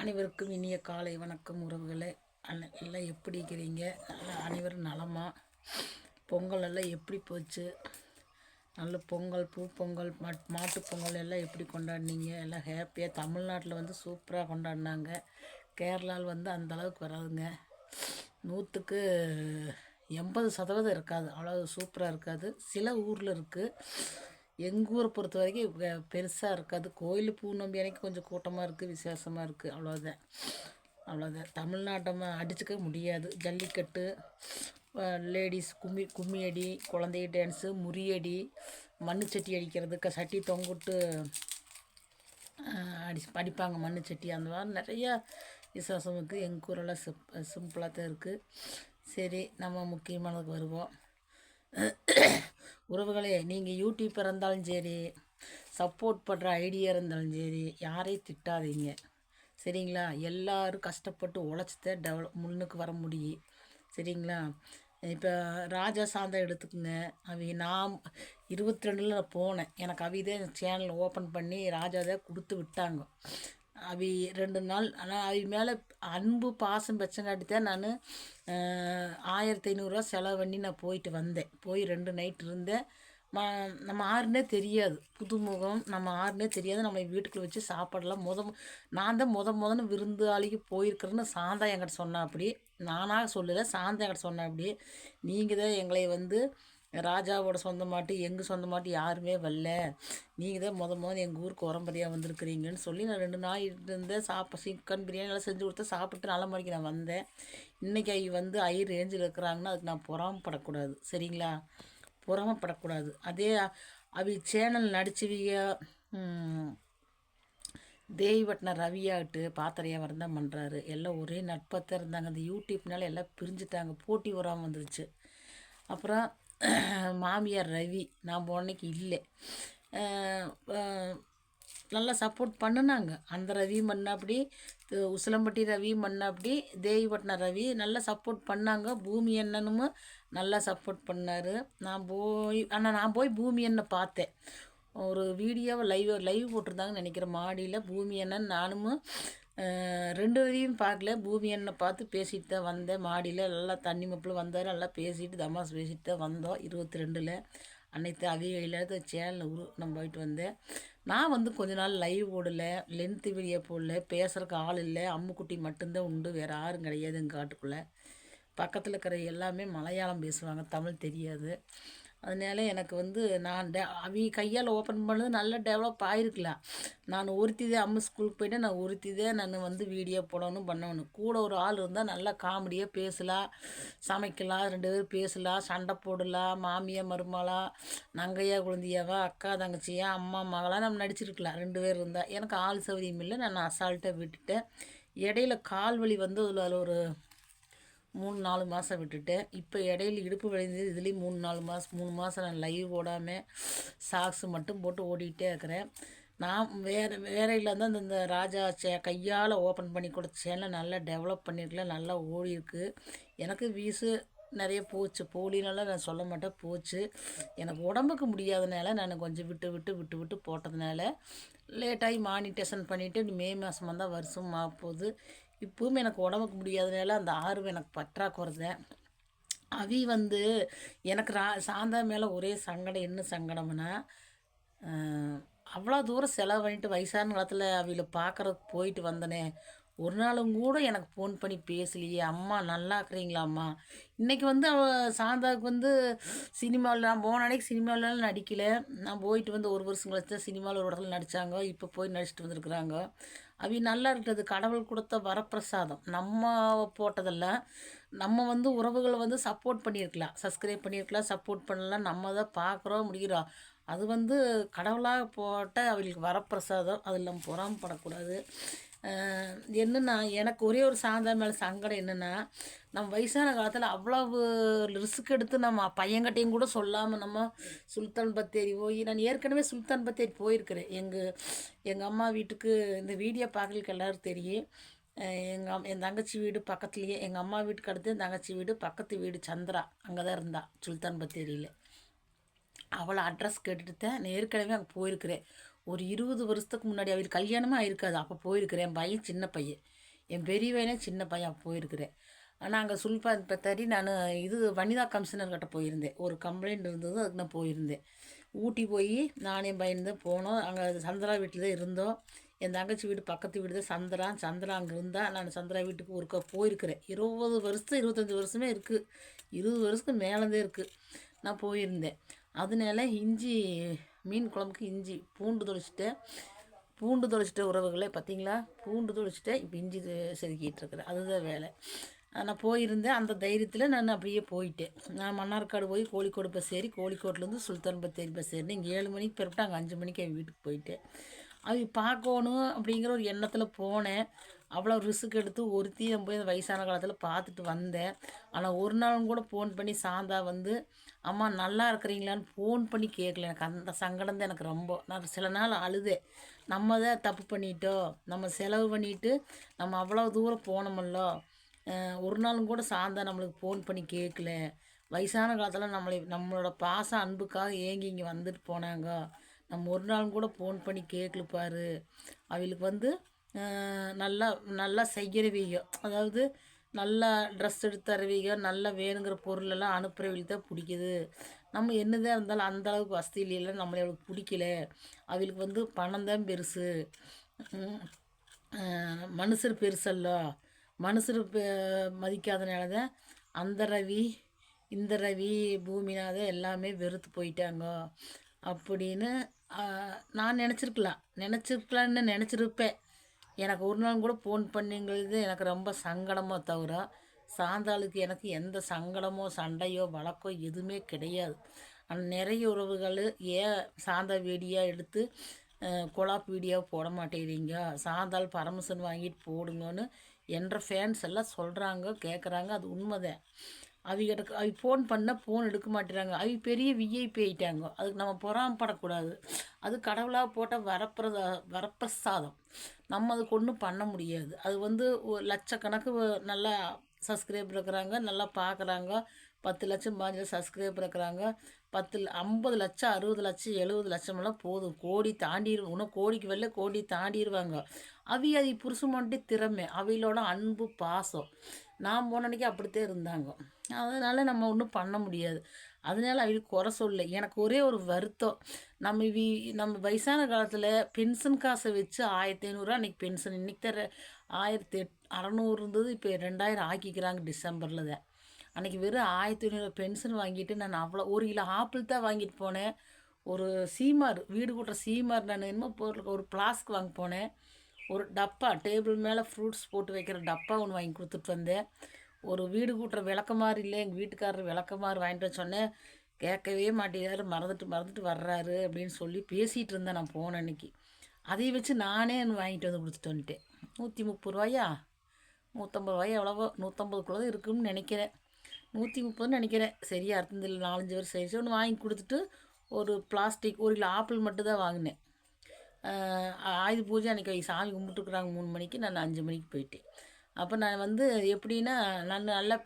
அனைவருக்கும் இனிய காலை வணக்கம் உறவுகளே. அண்ணன் எல்லாம் எப்படி இருக்கிறீங்க? நல்லா அனைவரும் நலமா? பொங்கல் எல்லாம் எப்படி போச்சு? நல்ல பொங்கல் பூ பொங்கல் மாட் மாட்டு பொங்கல் எல்லாம் எப்படி கொண்டாடினீங்க? எல்லாம் ஹாப்பியாக தமிழ்நாட்டில் வந்து சூப்பராக கொண்டாடினாங்க. கேரளாவில் வந்து அந்தளவுக்கு வராதுங்க. நூற்றுக்கு எண்பது சதவீதம் இருக்காது. அவ்வளோ சூப்பராக இருக்காது. சில ஊரில் இருக்குது எங்கள் ஊரை பொறுத்த வரைக்கும் பெருசாக இருக்காது. கோயில் பூ நம்பி அன்னைக்கு கொஞ்சம் கூட்டமாக இருக்குது விசேஷமாக இருக்குது அவ்வளோதான் அவ்வளோதான் தமிழ்நாட்டை அடிச்சுக்க முடியாது. ஜல்லிக்கட்டு லேடிஸ் கும்மி கும்மி அடி குழந்தை டான்ஸு முறியடி மண்ணு சட்டி அடிக்கிறது க சட்டி தொங்குட்டு அடி அடிப்பாங்க மண்ணு சட்டி அந்த மாதிரி நிறையா விசேஷம் இருக்குது எங்கள் ஊரெல்லாம் சிப் சிம்பிளாக தான் இருக்குது சரி நம்ம முக்கியமானதுக்கு வருவோம். உறவுகளே நீங்கள் யூடியூப் இருந்தாலும் சரி சப்போர்ட் பண்ணுற ஐடியா இருந்தாலும் சரி யாரையும் திட்டாதீங்க. சரிங்களா? எல்லாரும் கஷ்டப்பட்டு உழைச்சிதான் டெவலப் முன்னுக்கு வர முடியும். சரிங்களா? இப்போ ராஜா சாந்தா எடுத்துக்கோங்க. அவி நான் இருபத்தி ரெண்டில் நான் போனேன். எனக்கு அவிதே சேனல் ஓப்பன் பண்ணி ராஜா கொடுத்து விட்டாங்க. அவி ரெண்டு நாள். ஆனால் அவி மேலே அன்பு பாசம் வச்சங்காட்டி தான் நான் ஆயிரத்தி ஐநூறுரூவா செலவு பண்ணி நான் போயிட்டு வந்தேன். போய் ரெண்டு நைட் இருந்தேன். ம நம்ம ஆறுனே தெரியாது. புதுமுகம் நம்ம ஆறுனே தெரியாது. நம்ம வீட்டுக்குள்ளே வச்சு சாப்பாடெல்லாம் முத நான் தான் முத முதன்னு விருந்தாளிக்கு போயிருக்கிறேன்னு சாந்தா என்கிட்ட சொன்னா அப்படி. நானாக சொல்லலை சாந்தா என்கிட்ட சொன்னா அப்படி. நீங்கள் தான் எங்களை வந்து ராஜாவோட சொந்தமாட்டு எங்கள் சொந்தமாட்டு யாருமே வரல. நீங்கள் தான் முத முதல் எங்கள் ஊருக்கு உரம்படியாக வந்திருக்கிறீங்கன்னு சொல்லி நான் ரெண்டு நாள் இருந்தேன். சாப்ப சிக்கன் பிரியாணி எல்லாம் செஞ்சு கொடுத்து சாப்பிட்டு நல்ல மணிக்கு நான் வந்தேன். இன்றைக்கி ஐ வந்து ஐ ரேஞ்சில் இருக்கிறாங்கன்னா அதுக்கு நான் பொறாமப்படக்கூடாது. சரிங்களா? பொறாமப்படக்கூடாது. அதே அவி சேனல் நடிச்சவிய தேய்வட்டின ரவியாகிட்டு பாத்திரையாவர் தான் பண்ணுறாரு எல்லாம் ஒரே நட்பத்தை இருந்தாங்க. அந்த யூடியூப்னால எல்லாம் பிரிஞ்சுட்டாங்க. போட்டி உரம் வந்துருச்சு. அப்புறம் மாமியார் ரவி நான் போனக்கு இல்லை. நல்லா சப்போர்ட் பண்ணினாங்க. அந்த ரவி மன்னாப்படி உசிலம்பட்டி ரவி மண்ணாப்படி தேவிப்பட்டினம் ரவி நல்லா சப்போர்ட் பண்ணாங்க. பூமி அண்ணனும் நல்லா சப்போர்ட் பண்ணார். நான் போய் ஆனால் நான் போய் பூமி அண்ணன் பார்த்தேன். ஒரு வீடியோவை லைவ் லைவ் போட்டிருந்தாங்கன்னு நினைக்கிறேன். மாடியில் பூமி அண்ணன் நானும் ரெண்டு வரையும் பார்க்கல. பூமி அண்ணனை பார்த்து பேசிட்டு தான் வந்தேன். மாடியில் நல்லா தண்ணி மப்பில் வந்தார். நல்லா பேசிட்டு தமாஸ் பேசிட்டு தான் வந்தோம். இருபத்தி ரெண்டில் அன்னைக்கு அவியில் சேனலில் உரு நம்ம போயிட்டு வந்தேன். நான் வந்து கொஞ்ச நாள் லைவ் போடல. லென்த்து வீடியோ போடல. பேசுகிறக்கு ஆள் இல்லை. அம்முக்குட்டி மட்டும்தான் உண்டு. வேறு யாரும் கிடையாது எங்கள் காட்டுக்குள்ளே. பக்கத்தில் இருக்கிற எல்லாமே மலையாளம் பேசுவாங்க. தமிழ் தெரியாது. அதனால எனக்கு வந்து நான் டெ அவி கையால் ஓப்பன் பண்ணது நல்லா டெவலப் ஆகிருக்கலாம் நான் ஒருத்திதே அம்மா ஸ்கூலுக்கு போயிட்டு நான் ஒருத்திதே நான் வந்து வீடியோ போடணும் பண்ணணும். கூட ஒரு ஆள் இருந்தால் நல்லா காமெடியாக பேசலாம் சமைக்கலாம் ரெண்டு பேரும் பேசலாம் சண்டை போடலாம் மாமியா மருமலா நங்கையா குழந்தையாவா அக்கா தங்கச்சியா அம்மா மகளா நம்ம நடிச்சிருக்கலாம் ரெண்டு பேர் இருந்தால் எனக்கு ஆள் சௌகரியம் இல்லை நான் அசால்ட்டாக விட்டுட்டேன். இடையில கால் வலி வந்து அதில் அதில் ஒரு மூணு நாலு மாதம் விட்டுட்டேன் இப்போ இடையில இடுப்பு விளைந்தது இதுலேயும் மூணு நாலு மாதம் மூணு மாதம் நான் லைவ் ஓடாமல் சாக்ஸு மட்டும் போட்டு ஓடிக்கிட்டே இருக்கிறேன். நான் வேறு வேற இல்லாத இந்த இந்த ராஜா சே கையால் ஓப்பன் பண்ணி கொடுத்த சேனலை நல்லா டெவலப் பண்ணியிருக்கலாம் நல்லா ஓடி இருக்குது எனக்கு வீசு நிறைய போச்சு. போலினால நான் சொல்ல மாட்டேன் போச்சு. எனக்கு உடம்புக்கு முடியாதனால நான் கொஞ்சம் விட்டு விட்டு விட்டு விட்டு போட்டதுனால லேட்டாகி மானிட்டேஷன் பண்ணிவிட்டு மே மாதம் வந்தால் வருஷம் ஆக போகுது இப்பவும் எனக்கு உடம்புக்கு முடியாதனால அந்த ஆர்வம் எனக்கு பற்றாக்குறது அவி வந்து எனக்கு ரா சாந்தா மேலே ஒரே சங்கடம் என்ன சங்கடம்னா அவ்வளோ தூரம் செலவு பண்ணிட்டு வயசான காலத்தில் அவில பார்க்குறதுக்கு போயிட்டு வந்தனே. ஒரு நாளும் கூட எனக்கு ஃபோன் பண்ணி பேசலையே. அம்மா நல்லா இருக்கிறீங்களா அம்மா? இன்றைக்கி வந்து அவ சாந்தாவுக்கு வந்து சினிமாவில் நான் போன அன்னைக்கு சினிமாவிலலாம் நடிக்கலை. நான் போயிட்டு வந்து ஒரு வருஷம் கழிச்சு தான் சினிமாவில் ஒரு இடத்துல நடித்தாங்க இப்போ போய் நடிச்சிட்டு வந்திருக்குறாங்க. அவி நல்லா இருக்கிறது கடவுள் கொடுத்த வரப்பிரசாதம். நம்ம போட்டதெல்லாம் நம்ம வந்து உறவுகளை வந்து சப்போர்ட் பண்ணியிருக்கலாம். சப்ஸ்கிரைப் பண்ணியிருக்கலாம் சப்போர்ட் பண்ணலாம். நம்ம தான் பார்க்குறோம் முடிகிறோம் அது வந்து கடவுளாக போட்ட அவங்களுக்கு வரப்பிரசாதம். அதில் நம்ம பொறாமப்படக்கூடாது. என்னென்னா எனக்கு ஒரே ஒரு சாயந்தரம் மேலே சங்கடம் என்னென்னா நம்ம வயசான காலத்தில் அவ்வளவு ரிஸ்க் எடுத்து நம்ம பையன்கிட்டையும் கூட சொல்லாமல் நம்ம சுல்தான் பத்தேரி போய் நான் ஏற்கனவே சுல்தான் பத்தேரி போயிருக்கிறேன். எங்கள் எங்கள் அம்மா வீட்டுக்கு இந்த வீடியோ பார்க்கறதுக்கு எல்லாரும் தெரியும். எங்கள் அம் என் தங்கச்சி வீடு பக்கத்துலேயே எங்கள் அம்மா வீட்டுக்கு அடுத்து என் தங்கச்சி வீடு பக்கத்து வீடு சந்திரா அங்கே தான் இருந்தாள் சுல்தான் பத்தேரியில். அவளை அட்ரஸ் கேட்டுட்டு தான் நான் ஏற்கனவே அங்கே போயிருக்கிறேன். ஒரு இருபது வருஷத்துக்கு முன்னாடி அவருக்கு கல்யாணமே ஆயிருக்காது. அப்போ போயிருக்கிறேன். என் பையன் சின்ன பையன். என் பெரிய பையனே சின்ன பையன். அப்போ போயிருக்கிறேன். ஆனால் அங்கே சுல்பா பத்தாரி நான் இது வனிதா கமிஷனர்கிட்ட போயிருந்தேன். ஒரு கம்ப்ளைண்ட் இருந்தது அதுக்கு நான் போயிருந்தேன். ஊட்டி போய் நானே பயந்து போனோம். அங்கே சந்திரா வீட்டில் தான் இருந்தோம். என் தங்கச்சி வீடு பக்கத்து வீடு தான். சந்திரா சந்திரா அங்கே இருந்தால் நான் சந்திரா வீட்டுக்கு ஒருக்கா போயிருக்கிறேன். இருபது வருஷம் இருபத்தஞ்சி வருஷமே இருக்குது இருபது வருஷத்துக்கு மேலே தான் இருக்குது நான் போயிருந்தேன். அதனால இஞ்சி மீன் குழம்புக்கு இஞ்சி பூண்டு தொளிச்சிட்டேன் பூண்டு தொளிச்சிட்ட உறவுகளே பார்த்தீங்களா? பூண்டு தொளிச்சிட்டேன் இப்போ இஞ்சி செதுக்கிட்டு இருக்கிறேன். அதுதான் வேலை. நான் போயிருந்தேன். அந்த தைரியத்தில் நான் அப்படியே போயிட்டேன். நான் மன்னார்காடு போய் கோழிக்கோடு பஸ் ஏறி கோழிக்கோட்லேருந்து சுல்தான் பத்தேரி பஸ் ஏறினேன். இங்கே ஏழு மணிக்கு பிறப்பிட்டு அங்கே அஞ்சு மணிக்கு என் வீட்டுக்கு போயிட்டேன். அது பார்க்கணும் அப்படிங்கிற ஒரு எண்ணத்தில் போனேன். அவ்வளோ ரிஸ்க் எடுத்து ஒருத்தியும் போய் அந்த வயசான காலத்தில் பார்த்துட்டு வந்தேன். ஆனால் ஒரு நாளும் கூட ஃபோன் பண்ணி சாந்தா வந்து அம்மா நல்லா இருக்கிறீங்களான்னு ஃபோன் பண்ணி கேட்கல எனக்கு அந்த சங்கடம் தான் எனக்கு ரொம்ப. நான் சில நாள் அழுதேன். நம்ம தான் தப்பு பண்ணிட்டோம். நம்ம செலவு பண்ணிட்டு நம்ம அவ்வளோ தூரம் போனோமல்லோ ஒரு நாளும் கூட சாந்தா நம்மளுக்கு ஃபோன் பண்ணி கேட்கல வயசான காலத்தில் நம்மளை நம்மளோட பாச அன்புக்காக ஏங்கி இங்கே வந்துட்டு போனாங்க. நம்ம ஒரு நாளும் கூட ஃபோன் பண்ணி கேட்கல பாரு. அவளுக்கு வந்து நல்லா நல்லா செய்கிறவீங்க அதாவது நல்லா ட்ரெஸ் எடுத்து தருவீங்க நல்லா வேணுங்கிற பொருளெல்லாம் அனுப்புகிறவங்களுக்கு தான் பிடிக்குது. நம்ம என்னதான் இருந்தாலும் அந்த அளவுக்கு வசதி இல்லைல்ல நம்மளை அவளுக்கு பிடிக்கல. அவளுக்கு வந்து பணம் தான் பெருசு. மனுஷர் பெருசல்ல. மனுஷர் பெ- மதிக்காதனால தான் அந்த ரவி இந்த ரவி பூமிநாத எல்லாமே வெறுத்து போயிட்டாங்க. அப்படின்னு நான் நினச்சிருக்கலாம். நினச்சிருக்கலான்னு நினச்சிருப்பேன். எனக்கு ஒரு நாள் கூட ஃபோன் பண்ணிங்கிறது எனக்கு ரொம்ப சங்கடமோ தவிர சாந்தாளுக்கு எனக்கு எந்த சங்கடமோ சண்டையோ வழக்கோ எதுவுமே கிடையாது. ஆனால் நிறைய உறவுகள் ஏன் சாந்தா வீடியோ எடுத்து குழா கொலாப் வீடியோ போட மாட்டேங்கிறீங்க? சாந்தாள் பர்மிஷன் வாங்கிட்டு போடுங்கன்னு என்ற ஃபேன்ஸ் எல்லாம் சொல்கிறாங்க கேட்குறாங்க அது உண்மைதான். அவிங்க எடுக்க அவ ஃபோன் பண்ணால் ஃபோன் எடுக்க மாட்டேறாங்க. அவங்க பெரிய விஐபி ஆயிட்டாங்க. அதுக்கு நம்ம பொறாமப்படக்கூடாது. அது கடவுளாக போட்டால் வரப்பிரத வரப்பிரசாதம். நம்ம அதுக்கு ஒன்றும் பண்ண முடியாது. அது வந்து ஒரு லட்சக்கணக்கு நல்லா சப்ஸ்கிரைபர் இருக்கிறாங்க. நல்லா பார்க்குறாங்க பத்து லட்சம் பாஞ்சு லட்சம் சப்ஸ்கிரைபர் இருக்கிறாங்க. பத்து ஐம்பது லட்சம் அறுபது லட்சம் எழுபது லட்சமெல்லாம் போதும். கோடி தாண்டிடு இன்னும் கோடிக்கு வெளில கோடி தாண்டிடுவாங்க அவி அது புருஷமான்ட்டே திறமை. அவையிலோட அன்பு பாசம். நான் போன அன்னைக்கு அப்படித்தான் இருந்தாங்க. அதனால் நம்ம ஒன்றும் பண்ண முடியாது. அதனால அவளுக்கு குறை சொல்ல எனக்கு ஒரே ஒரு வருத்தம். நம்ம வி நம்ம வயசான காலத்தில் பென்ஷன் காசை வச்சு ஆயிரத்தி ஐநூறுரூவா அன்றைக்கி பென்ஷன் இன்றைக்கி தர ஆயிரத்தி எட் அறநூறு இருந்தது இப்போ ரெண்டாயிரம் ஆக்கிக்கிறாங்க டிசம்பரில் தான் அன்றைக்கி வெறும் ஆயிரத்தி ஐநூறு பென்ஷன் வாங்கிட்டு நான் அவ்வளோ ஒரு கிலோ ஆப்பிள் தான் வாங்கிட்டு போனேன். ஒரு சீமார் வீடு கூட்டுற சீமார் நான் என்னமோ பொருள் ஒரு பிளாஸ்க் வாங்க போனேன். ஒரு டப்பா டேபிள் மேலே ஃப்ரூட்ஸ் போட்டு வைக்கிற டப்பா ஒன்று வாங்கி கொடுத்துட்டு வந்தேன். ஒரு வீடு கூட்டுற விளக்கமாறு இல்லை எங்கள் வீட்டுக்காரர் விளக்கமாறு வாங்கிட்டு வர சொன்னேன். கேட்கவே மாட்டேங்கிறாரு மறந்துட்டு மறந்துட்டு வர்றாரு அப்படின்னு சொல்லி பேசிகிட்டு இருந்தேன் நான் போன அன்னைக்கு. அதை வச்சு நானே வாங்கிட்டு வந்து கொடுத்துட்டு வந்துட்டேன். நூற்றி முப்பது ரூபாயா? நூற்றம்பது ரூபாய் எவ்வளவோ நூற்றம்பதுக்குள்ளே தான் இருக்குன்னு நினைக்கிறேன். நூற்றி முப்பதுன்னு நினைக்கிறேன். சரியா இல்லை நாலஞ்சு வருஷம் சரி ஒன்று வாங்கி கொடுத்துட்டு ஒரு பிளாஸ்டிக் ஒரு கிலோ ஆப்பிள் மட்டும் தான் வாங்கினேன். ஆயுத பூஜை அன்றைக்கி சாமி கும்பிட்டுருக்குறாங்க மூணு மணிக்கு. நான் அஞ்சு மணிக்கு போயிட்டேன். அப்போ நான் வந்து எப்படின்னா நான் நல்லா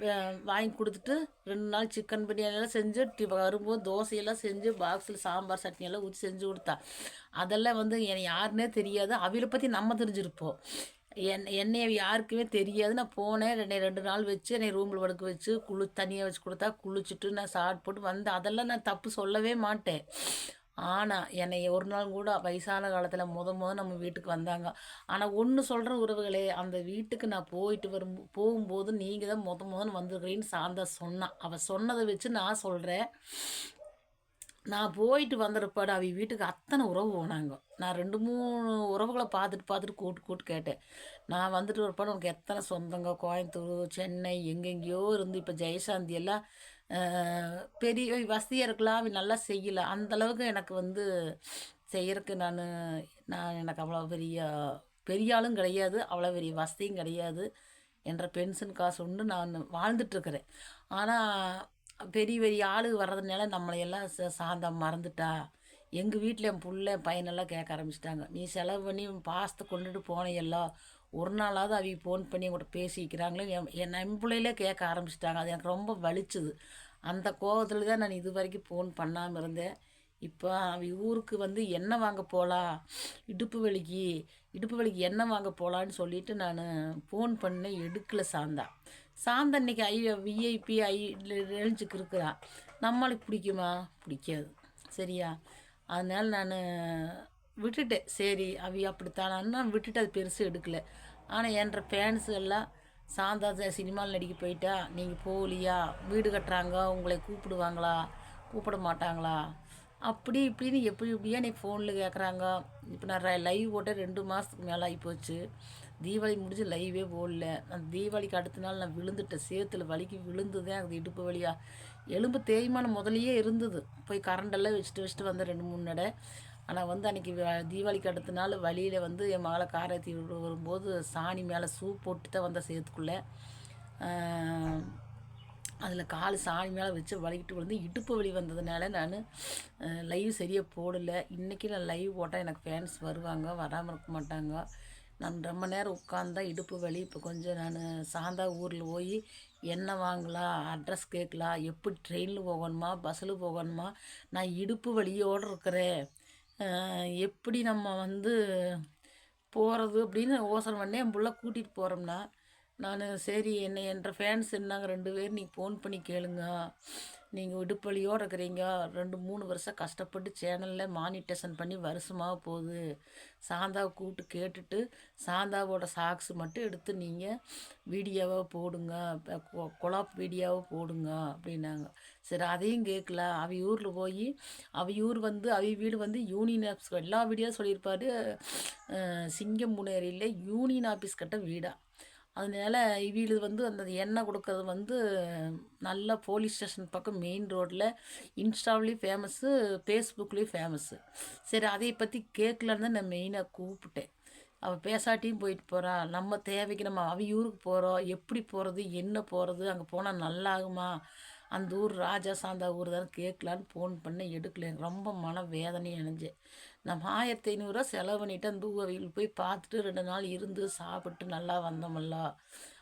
வாங்கி கொடுத்துட்டு ரெண்டு நாள் சிக்கன் பிரியாணியெல்லாம் செஞ்சு டி- வரும்போது தோசையெல்லாம் செஞ்சு பாக்ஸில் சாம்பார் சட்னியெல்லாம் ஊற்றி செஞ்சு கொடுத்தா. அதெல்லாம் வந்து எனக்கு யாருன்னே தெரியாது. அவளை பற்றி நம்ம தெரிஞ்சிருப்போம். என் என்னை யாருக்குமே தெரியாது. நான் போனேன் என்னை ரெண்டு நாள் வச்சு என்னை ரூமில் படுக்க வச்சு குளி தனியாக வச்சு கொடுத்தா குளிச்சுட்டு நான் சாப்பிட்டு போட்டு வந்து அதெல்லாம் நான் தப்பு சொல்லவே மாட்டேன். ஆனால் என்னை ஒரு நாள் கூட வயசான காலத்தில் முத முத நம்ம வீட்டுக்கு வந்தாங்க. ஆனால் ஒன்று சொல்கிற உறவுகளே அந்த வீட்டுக்கு நான் போயிட்டு வரும் போகும்போது நீங்கள் தான் முத முதன்னு வந்திருக்கிறீன்னு சாந்தா சொன்னான் அவள் சொன்னதை வச்சு நான் சொல்கிறேன் நான் போயிட்டு வந்துடுறப்பாடு அவ வீட்டுக்கு அத்தனை உறவு போனாங்க. நான் ரெண்டு மூணு உறவுகளை பார்த்துட்டு பார்த்துட்டு கூட்டு கூட்டு கேட்டேன். நான் வந்துட்டு ஒருப்பாடு உனக்கு எத்தனை சொந்தங்க? கோயம்புத்தூர் சென்னை எங்கெங்கேயோ இருந்து இப்போ ஜெயசாந்தி எல்லாம் பெரிய வசதியாக இருக்கலாம் நல்லா செய்யல. அந்த அளவுக்கு எனக்கு வந்து செய்யறதுக்கு நான் நான் எனக்கு அவ்வளோ பெரிய பெரிய ஆளும் கிடையாது. அவ்வளோ பெரிய வசதியும் கிடையாது. என்ற பென்ஷன் காசு உண்டு நான் வாழ்ந்துட்டுருக்கிறேன் ஆனால் பெரிய பெரிய ஆளு வர்றதுனால நம்மளையெல்லாம் ச- சாந்தா மறந்துட்டா. எங்கள் வீட்டில் என் பிள்ளை என் பையனெல்லாம் கேட்க ஆரம்பிச்சிட்டாங்க. நீ செலவு பண்ணி பாசத்தை கொண்டுட்டு போனையெல்லாம் ஒரு நாளாவது அவங்க ஃபோன் பண்ணி என்கிட்ட பேசிக்கிறாங்களே என் என் கேட்க ஆரம்பிச்சிட்டாங்க. அது எனக்கு ரொம்ப வலிச்சுது. அந்த கோபத்தில் தான் நான் இது வரைக்கும் ஃபோன் பண்ணாமல் இருந்தேன். இப்போ அவ ஊருக்கு வந்து எண்ணெய் வாங்க போகலாம் இடுப்பு வலிக்கு இடுப்பு வலிக்கு எண்ணெய் வாங்க போகலான்னு சொல்லிட்டு நான் ஃபோன் பண்ணேன் எடுக்கல சாந்தா. சாந்தா இன்றைக்கி ஐ விஐபி ஐ ரேஞ்சுக்கு இருக்கிறா. நம்மளுக்கு பிடிக்குமா? பிடிக்காது. சரியா? அதனால் நான் விட்டுட்டேன் சரி அவி அப்படித்தானான்னு விட்டுட்டு அது பெருசு எடுக்கலை. ஆனால் என்ற ஃபேன்ஸு எல்லாம் சாந்தா சினிமாவில் நடிக்க போயிட்டா நீங்கள் போகலையா? வீடு கட்டுறாங்க உங்களை கூப்பிடுவாங்களா? கூப்பிட மாட்டாங்களா? அப்படி இப்படின்னு எப்படி இப்படியே நீ ஃபோனில் கேட்குறாங்க இப்போ நான் லைவ் போட்ட ரெண்டு மாதத்துக்கு மேலே ஆகி போச்சு தீபாவளி முடிஞ்சு லைவே போடல. அந்த தீபாவளிக்கு அடுத்த நாள் நான் விழுந்துட்டேன். சேத்துல வலிக்கு விழுந்துதான் அது இடுப்பு வழியாக எலும்பு தேய்மானம் முதலையே இருந்தது. போய் கரண்டெல்லாம் வச்சுட்டு வச்சுட்டு வந்தேன் ரெண்டு மூணு நடை. ஆனால் வந்து அன்றைக்கி தீபாவளிக்கு அடுத்த நாள் வழியில் வந்து என் மகளை காரத்தி வரும்போது சாணி மேலே சூ போட்டு தான் வந்தால் சேர்த்துக்குள்ளே அதில் கால் சாணி மேலே வச்சு வலிக்கிட்டு விழுந்து இடுப்பு வலி வந்ததுனால நான் லைவ் சரியாக போடலை. இன்றைக்கி நான் லைவ் போட்டால் எனக்கு ஃபேன்ஸ் வருவாங்க வராமல் இருக்க மாட்டாங்க. நான் ரொம்ப நேரம் உட்காந்தா இடுப்பு வலி. இப்போ கொஞ்சம் நான் சாந்தா ஊரில் போய் என்ன வாங்கலாம் அட்ரஸ் கேட்கலாம் எப்படி ட்ரெயினில் போகணுமா பஸ்ஸில் போகணுமா நான் இடுப்பு வலியோடு இருக்கிறேன். எப்படி நம்ம வந்து போகிறது அப்படின்னு யோசனை பண்ணேன் என் பிள்ள கூட்டிகிட்டு போகிறோம்னா நான் சரி என்னை என்ற ஃபேன்ஸ் இருந்தாங்க ரெண்டு பேர் நீங்கள் ஃபோன் பண்ணி கேளுங்க. நீங்கள் விடுப்பலியோடு இருக்கிறீங்க. ரெண்டு மூணு வருஷம் கஷ்டப்பட்டு சேனலில் மானிட்டேஷன் பண்ணி வருஷமாக போகுது. சாந்தாவை கூப்பிட்டு கேட்டுட்டு சாந்தாவோட சாக்ஸ் மட்டும் எடுத்து நீங்கள் வீடியோவாக போடுங்க. குழாப் வீடியோவாக போடுங்க அப்படின்னாங்க. சரி அதையும் கேட்கல அவ ஊரில் போய் அவை ஊர் வந்து அவி வீடு வந்து யூனியன் ஆஃபீஸ் எல்லா வீடியோ சொல்லியிருப்பாரு. சிங்கம் முனேரியில் யூனியன் ஆஃபீஸ் கட்ட வீடாக அதனால வீடு வந்து அந்த எண்ணெய் கொடுக்கறது வந்து நல்ல போலீஸ் ஸ்டேஷன் பக்கம் மெயின் ரோட்டில் இன்ஸ்டாவிலையும் ஃபேமஸ்ஸு ஃபேஸ்புக்லேயும் ஃபேமஸ்ஸு சரி அதை பற்றி கேட்கலான்னு தான் நான் மெயினாக கூப்பிட்டேன். அவள் பேசாட்டியும் போயிட்டு போகிறா நம்ம தேவைக்கு நம்ம அவ ஊருக்கு போகிறோம் எப்படி போகிறது என்ன போகிறது அங்கே போனால் நல்லாகுமா? அந்த ஊர் ராஜா சாந்தா ஊர் தான் கேட்கலான்னு ஃபோன் பண்ண எடுக்கல. ரொம்ப மன வேதனை அணைஞ்சேன் நம்ம ஆயிரத்தி ஐநூறுரூவா செலவு பண்ணிவிட்டு அந்த ஊரில் போய் பார்த்துட்டு ரெண்டு நாள் இருந்து சாப்பிட்டு நல்லா வந்தோமல்ல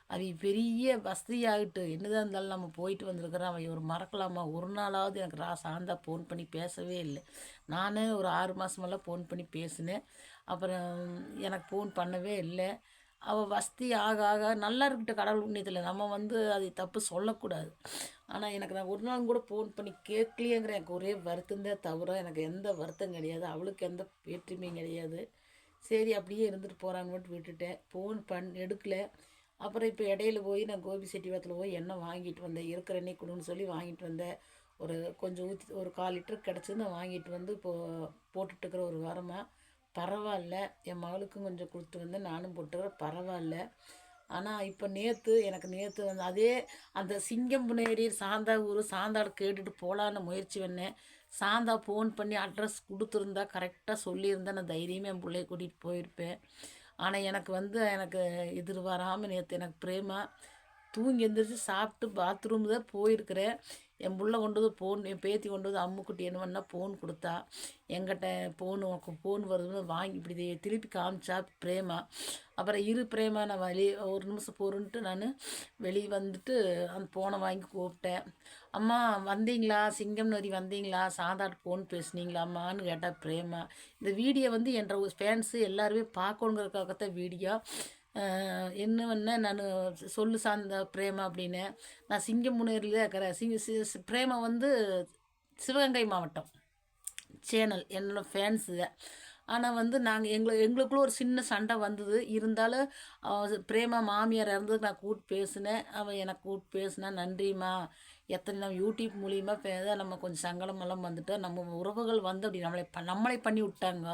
அது பெரிய வசதியாகிட்டு என்னதான் இருந்தாலும் நம்ம போயிட்டு வந்திருக்கிறோம். அவன் ஒரு மறக்கலாமா? ஒரு நாளாவது எனக்கு ரா சாந்தா ஃபோன் பண்ணி பேசவே இல்லை. நானே ஒரு ஆறு மாதமெல்லாம் ஃபோன் பண்ணி பேசினேன். அப்புறம் எனக்கு ஃபோன் பண்ணவே இல்லை. அவள் வசதி ஆக ஆக நல்லா இருக்கட்டும் கடவுள் புண்ணியத்தில். நம்ம வந்து அதை தப்பு சொல்லக்கூடாது. ஆனால் எனக்கு நான் ஒரு நாள் கூட ஃபோன் பண்ணி கேட்கலையேங்கிற எனக்கு ஒரே வருத்தம் தான் தவிர எனக்கு எந்த வருத்தம் கிடையாது. அவளுக்கு எந்த வேற்றுமையும் கிடையாது. சரி அப்படியே இருந்துட்டு போகிறாங்கன்னு விட்டுட்டேன். ஃபோன் பண் எடுக்கலை. அப்புறம் இப்போ இடையில போய் நான் கோபி செட்டிவாரத்தில் போய் எண்ணெய் வாங்கிட்டு வந்தேன்? இருக்கிற எண்ணெய் கொடுன்னு சொல்லி வாங்கிட்டு வந்தேன். ஒரு கொஞ்சம் ஊற்றி ஒரு கால் லிட்டர் கிடச்சி நான் வாங்கிட்டு வந்து இப்போது போட்டுட்டுருக்குற ஒரு வாரமாக பரவாயில்ல. என் மகளுக்கும் கொஞ்சம் கொடுத்து வந்து நானும் போட்டுக்கிறேன். பரவாயில்ல. ஆனால் இப்போ நேற்று எனக்கு நேற்று வந்து அதே அந்த சிங்கம் புனேரி சாந்தா ஊர் சாந்தாடு கேட்டுட்டு போகலான்னு முயற்சி பண்ணேன். சாந்தா ஃபோன் பண்ணி அட்ரஸ் கொடுத்துருந்தா கரெக்டாக சொல்லியிருந்தா நான் தைரியமே என் பிள்ளைய கூட்டிகிட்டு போயிருப்பேன். ஆனால் எனக்கு வந்து எனக்கு எதிர்பாராமல் நேற்று எனக்கு பிரேமா தூங்கி எந்திரிச்சு சாப்பிட்டு பாத்ரூம் தான் போயிருக்கிறேன். என் பிள்ளை கொண்டு வந்து ஃபோன் என் பேத்தி கொண்டு வந்து அம்முக்குட்டி என்ன பண்ணால் ஃபோன் கொடுத்தா. எங்கிட்ட ஃபோன் உனக்கு ஃபோன் வருதுன்னு வாங்கி இப்படி திருப்பி காமிச்சா பிரேமா. அப்புறம் இரு பிரேமா நான் வழி ஒரு நிமிஷம் போகிறேன்ட்டு நான் வெளியே வந்துட்டு அந்த ஃபோனை வாங்கி கூப்பிட்டேன். அம்மா வந்தீங்களா? சிங்கம் நரி வந்தீங்களா? சாதாட்டு ஃபோன் பேசுனீங்களாம்மான்னு கேட்டால் பிரேமா. இந்த வீடியோ வந்து என்ற ஃபேன்ஸு எல்லாருமே பார்க்கணுங்கிறக்காகத்தான் வீடியோ என்ன நான் சொல்லு சார்ந்த பிரேமா அப்படின்னு. நான் சிங்கமுனேரில் தான் இருக்கிறேன் சிங்க பிரேமா வந்து சிவகங்கை மாவட்டம். சேனல். என்னோடய ஃபேன்ஸு ஆனால் வந்து நாங்கள் எங்களை எங்களுக்குள்ள ஒரு சின்ன சண்டை வந்தது. இருந்தாலும் பிரேமா மாமியார் இறந்ததுக்கு நான் கூப்பிட்டு பேசினேன். அவன் எனக்கு கூப்பிட்டு பேசினேன் நன்றிம்மா. எத்தனை நம்ம யூடியூப் மூலியமாக பேச நம்ம கொஞ்சம் சங்கடமெல்லாம் வந்துட்டோம். நம்ம உறவுகள் வந்து அப்படி நம்மளை நம்மளே பண்ணி விட்டாங்க.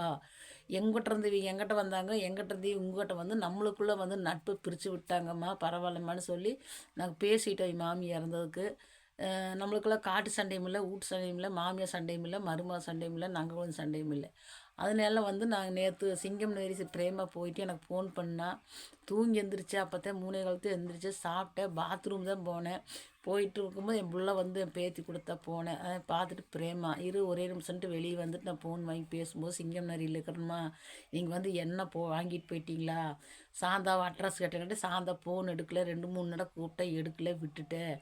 எங்கிட்ட இருந்து இவங்க எங்கிட்ட வந்தாங்க எங்கிட்ட இருந்து உங்ககிட்ட வந்து நம்மளுக்குள்ளே வந்து நட்பு பிரித்து விட்டாங்கம்மா பரவாயில்லம்மான்னு சொல்லி நாங்கள் பேசிட்டோம் மாமி இறந்ததுக்கு நம்மளுக்கெல்லாம் காட்டு சண்டையும் இல்லை வீட்டு சண்டையும் இல்லை மாமியார் சண்டையும் இல்லை மருமக சண்டையும் இல்லை நாங்கள் சண்டையும் இல்லை. அதனால வந்து நான் நேற்று சிங்கம் நேரிசு பிரேமா போயிட்டு எனக்கு ஃபோன் பண்ணால் தூங்கி எந்திரிச்சு அப்போத்தான் மூணே காலத்து எந்திரிச்சு சாப்பிட்டேன் பாத்ரூம் தான் போனேன். போயிட்டு இருக்கும்போது என் பிள்ளை வந்து என் பேத்தி கொடுத்தா போனேன். அதை பார்த்துட்டு பிரேமா இரு ஒரே நிமிஷம்ட்டு வெளியே வந்துட்டு நான் ஃபோன் வாங்கி பேசும்போது சிங்கம் நரியில் இருக்கிறோமா நீங்கள் வந்து என்ன போ வாங்கிட்டு போயிட்டீங்களா? சாந்தா அட்ரஸ் கேட்டேன் சாந்தா ஃபோன் எடுக்கல ரெண்டு மூணு நட கூப்பிட்டா எடுக்கல விட்டுட்டேன்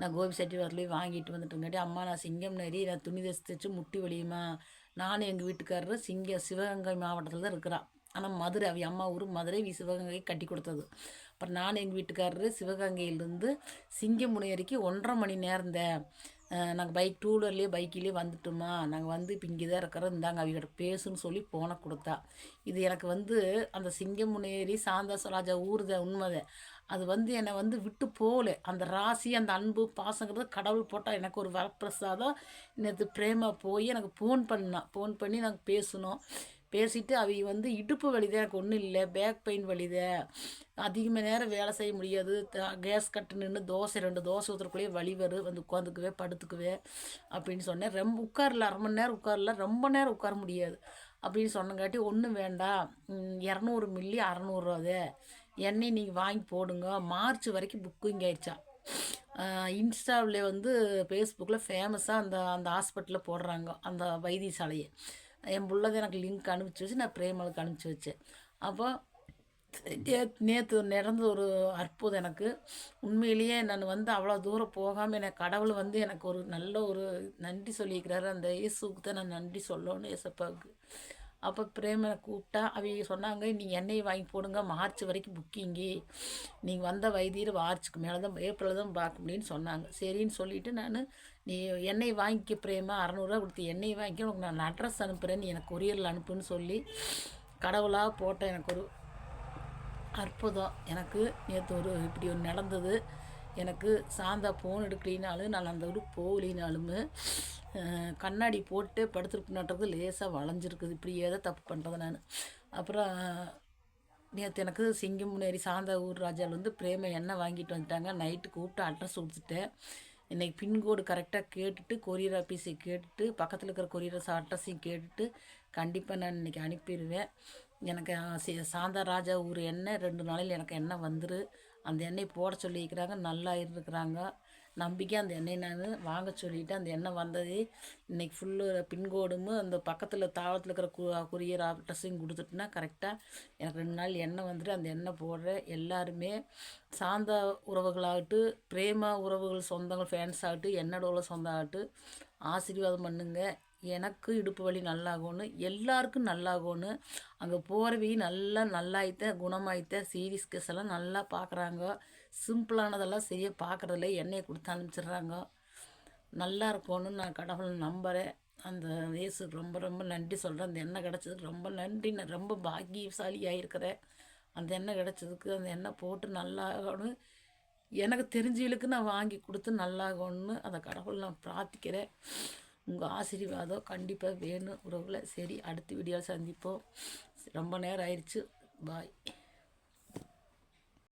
நான் கோபி செட்டி வாங்கிட்டு வந்துட்டுங்காட்டி அம்மா நான் சிங்கம் நரி நான் துணி தச்சு தைச்சு முட்டி வலியுமா? நானும் எங்கள் வீட்டுக்காரர் சிங்கம் சிவகங்கை மாவட்டத்தில் தான் இருக்கிறான் ஆனால் மதுரை அவ அம்மா ஊர் மதுரை வி சிவகங்கை கட்டி கொடுத்தது. அப்புறம் நான் எங்கள் வீட்டுக்காரரு சிவகங்கையிலேருந்து சிங்கமுனை வரைக்கும் ஒன்றரை மணி நேரம் தான் நாங்கள் பைக் டூ வீலர்லேயே பைக்கிலே வந்துட்டோமா. நாங்கள் வந்து இப்போ இங்கே தான் இருக்கிறோம். இந்தாங்க அவங்ககிட்ட பேசுன்னு சொல்லி போனை கொடுத்தா. இது எனக்கு வந்து அந்த சிங்கமுனேரி சாந்தாசராஜா ஊர் தான் உண்மைதான் அது வந்து என்னை வந்து விட்டு போகல. அந்த ராசி அந்த அன்பு பாசங்கிறது கடவுள் போட்டால் எனக்கு ஒரு வரப்பிரசாதம். நேற்று பிரேமா போய் எனக்கு ஃபோன் பண்ணான் ஃபோன் பண்ணி நாங்கள் பேசணும் பேசிட்டு அவங்க வந்து இடுப்பு வலிதை எனக்கு ஒன்றும் இல்லை. பேக் பெயின் வலிதை அதிகமாக நேரம் வேலை செய்ய முடியாது. கேஸ் கட்டு நின்று தோசை ரெண்டு தோசை ஊற்றுறக்குள்ளேயே வலி வரும் வந்து உட்காந்துக்குவே படுத்துக்குவே அப்படின்னு சொன்னேன். ரொம்ப உட்காரல அரை மணி நேரம் உட்காரல. ரொம்ப நேரம் உட்கார முடியாது அப்படின்னு சொன்னங்காட்டி ஒன்றும் வேண்டாம். இரநூறு மில்லி அறநூறுவாதே எண்ணெய் நீங்கள் வாங்கி போடுங்க. மார்ச் வரைக்கும் புக்கிங் ஆயிடுச்சா இன்ஸ்டாவில் வந்து ஃபேஸ்புக்கில் ஃபேமஸாக அந்த அந்த ஹாஸ்பிட்டலில் போடுறாங்க. அந்த வைத்தியசாலையை. என் புள்ளதை எனக்கு லிங்க் அனுப்பிச்சி வச்சு நான் பிரேமலுக்கு அனுப்பிச்சி வச்சேன். அப்போ நேற்று நடந்த ஒரு அற்புதம் எனக்கு. உண்மையிலேயே நான் வந்து அவ்வளோ தூரம் போகாமல் எனக்கு கடவுள் வந்து எனக்கு ஒரு நல்ல ஒரு நன்றி சொல்லியிருக்கிறாரு. அந்த இயேசுக்கு தான் நான் நன்றி சொல்லணும் இயேசப்பாவுக்கு அப்போ பிரேமனை கூப்பிட்டா அவங்க சொன்னாங்க நீங்கள் எண்ணெய் வாங்கி போடுங்க மார்ச் வரைக்கும் புக்கிங்கு நீங்கள் வந்த வைத்தியர் மார்ச்சுக்கு மேலே தான் ஏப்ரலில் தான் பார்க்க முடியும்னு சொன்னாங்க. சரின்னு சொல்லிவிட்டு நான் நீ எண்ணெய் வாங்கிக்க பிரேமா அறநூறுவா கொடுத்து எண்ணெய் வாங்கிக்க உனக்கு நான் அட்ரஸ் அனுப்புகிறேன் நீ எனக்கு கொரியரில் அனுப்புன்னு சொல்லி கடவுளாக போட்டேன் எனக்கு ஒரு அற்புதம். எனக்கு நேற்று ஒரு இப்படி ஒரு நடந்தது. எனக்கு சாந்தா ஃபோன் எடுக்கலினாலும் நான் அந்த ஊருக்கு போகலினாலும் கண்ணாடி போட்டு படுத்துருக்கு லேசாக வளைஞ்சிருக்குது. இப்படியே தான் தப்பு பண்ணுறது நான். அப்புறம் நேற்று எனக்கு சிங்கம் முன்னேறி சாந்தா ஊர் ராஜாவில் வந்து பிரேம எண்ணெய் வாங்கிட்டு வந்துட்டாங்க. நைட்டு கூப்பிட்டு அட்ரஸ் கொடுத்துட்டேன். இன்றைக்கி பின்கோடு கரெக்டாக கேட்டுட்டு கொரியர் ஆஃபீஸை கேட்டுட்டு பக்கத்தில் இருக்கிற கொரியர் அட்ரஸையும் கேட்டுட்டு கண்டிப்பாக நான் இன்றைக்கி அனுப்பிடுவேன் எனக்கு சாந்தா ராஜா ஊர் எண்ணெய் ரெண்டு நாளையில் எனக்கு எண்ணெய் வந்துரு. அந்த எண்ணெய் போட சொல்லியிருக்கிறாங்க நல்லா இருக்கிறாங்க நம்பிக்கை அந்த எண்ணெய் நான் வாங்க சொல்லிவிட்டு அந்த எண்ணெய் வந்தது இன்னைக்கு ஃபுல்லு பின்கோடும் அந்த பக்கத்தில் தாவரத்தில் இருக்கிற கு குரியர் அட்ரஸையும் கொடுத்துட்டுனா கரெக்டாக எனக்கு ரெண்டு நாள் எண்ணெய் வந்துட்டு அந்த எண்ணெய் போடுற எல்லாருமே சார்ந்த உறவுகளாகட்டு பிரேம உறவுகள் சொந்தங்கள் ஃபேன்ஸ் ஆகட்டும் என்னோட உள்ள சொந்தம் ஆகட்டும் ஆசீர்வாதம் பண்ணுங்கள் எனக்கு இடுப்பு வலி நல்லாகும்னு எல்லாருக்கும் நல்லாகும்னு அங்கே போகிறவையும் நல்லா நல்லாயித்த குணமாயித்த சீரியஸ் கேஸ் எல்லாம் நல்லா பார்க்குறாங்க சிம்பிளானதெல்லாம் சரியாக பார்க்குறதில்ல எண்ணெயை கொடுத்து அனுப்பிச்சிடுறாங்க. நல்லா இருக்கணும்னு நான் கடவுளை நம்புகிறேன் அந்த இயேசு ரொம்ப ரொம்ப நன்றி சொல்கிறேன் அந்த எண்ணெய் கிடச்சதுக்கு ரொம்ப நன்றி. நான் ரொம்ப பாக்கியசாலியாக இருக்கிறேன் அந்த எண்ணெய் கிடச்சதுக்கு அந்த எண்ணெய் போட்டு நல்லாகணும் எனக்கு தெரிஞ்சவளுக்கு நான் வாங்கி கொடுத்து நல்லாகணும்னு அந்த கடவுள் நான் பிரார்த்திக்கிறேன். உங்கள் ஆசீர்வாதம் கண்டிப்பாக வேணும். உறவுல. சரி அடுத்த வீடியோவில் சந்திப்போம். ரொம்ப நேரம் ஆயிடுச்சு பாய்